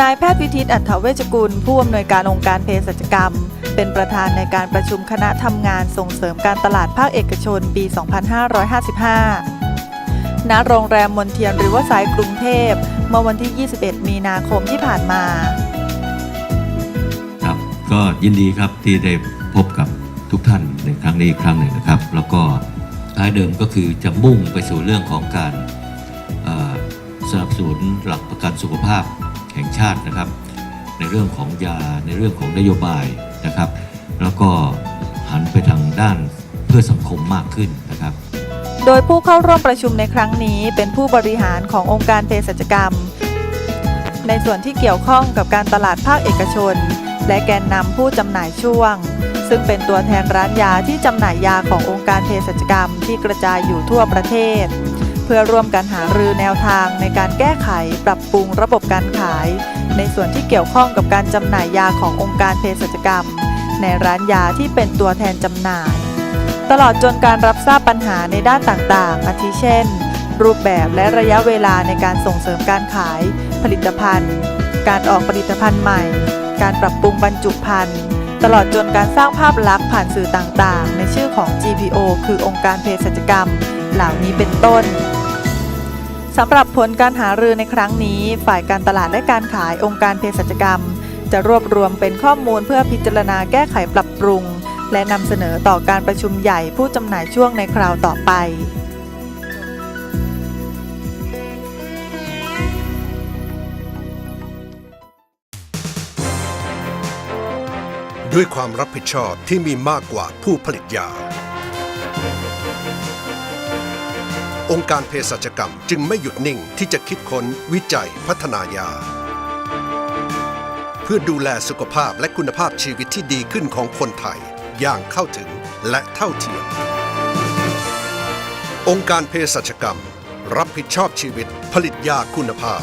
นายแพทย์วิทิตอัถเวชกุล ผู้อำนวยการองค์การเภสัชกรรม เป็นประธานในการประชุมคณะทำงานส่งเสริมการตลาดภาคเอกชนปี 2555 ณ โรงแรมมนเทียนริเวอร์ไซด์กรุงเทพ เมื่อวันที่ 21 มีนาคมที่ผ่านมา ครับก็ยินดีครับที่ได้พบกับทุกท่านในครั้งนี้อีกครั้งหนึ่งนะครับ แล้วก็ท้ายเดิมก็คือจะมุ่งไปสู่เรื่องของการสนับสนุนหลักประกันสุขภาพ แห่งชาตินะครับ ในเรื่องของยาในเรื่องของนโยบายนะครับ แล้วก็หันไปทางด้านเพื่อสังคมมากขึ้นนะครับ โดยผู้เข้าร่วมประชุมในครั้งนี้เป็นผู้บริหารขององค์การเภสัชกรรม ในส่วนที่เกี่ยวข้องกับการตลาดภาคเอกชน และแกนนำผู้จำหน่ายช่วง ซึ่งเป็นตัวแทนร้านยาที่จำหน่ายยาขององค์การเภสัชกรรมที่กระจายอยู่ทั่วประเทศ เพื่อร่วมกันหารือแนวทางในการแก้ไขปรับปรุงระบบการขาย ในส่วนที่เกี่ยวข้องกับการจำหน่ายยาขององค์การเภสัชกรรม ในร้านยาที่เป็นตัวแทนจำหน่าย ตลอดจนการรับทราบปัญหาในด้านต่างๆ อาทิเช่น รูปแบบและระยะเวลาในการส่งเสริมการขาย ผลิตภัณฑ์ การออกผลิตภัณฑ์ใหม่ การปรับปรุงบรรจุภัณฑ์ตลอดจนการสร้างภาพลักษณ์ผ่านสื่อต่างๆ ในชื่อของ GPO คือองค์การเภสัชกรรม เหล่านี้เป็นต้น สำหรับผลการหารือในครั้งนี้ ฝ่ายการตลาดและการขายองค์การเภสัชกรรม จะรวบรวมเป็นข้อมูลเพื่อพิจารณาแก้ไขปรับปรุง และนำเสนอต่อการประชุมใหญ่ผู้จำหน่ายช่วงในคราวต่อไปด้วยความรับผิดชอบที่มีมากกว่าผู้ผลิตยา องค์การเภสัชกรรมจึงไม่หยุดนิ่งที่จะคิดค้นวิจัยพัฒนายา เพื่อดูแลสุขภาพและคุณภาพชีวิตที่ดีขึ้นของคนไทย อย่างเข้าถึงและเท่าเทียม องค์การเภสัชกรรม รับผิดชอบชีวิตผลิตยาคุณภาพ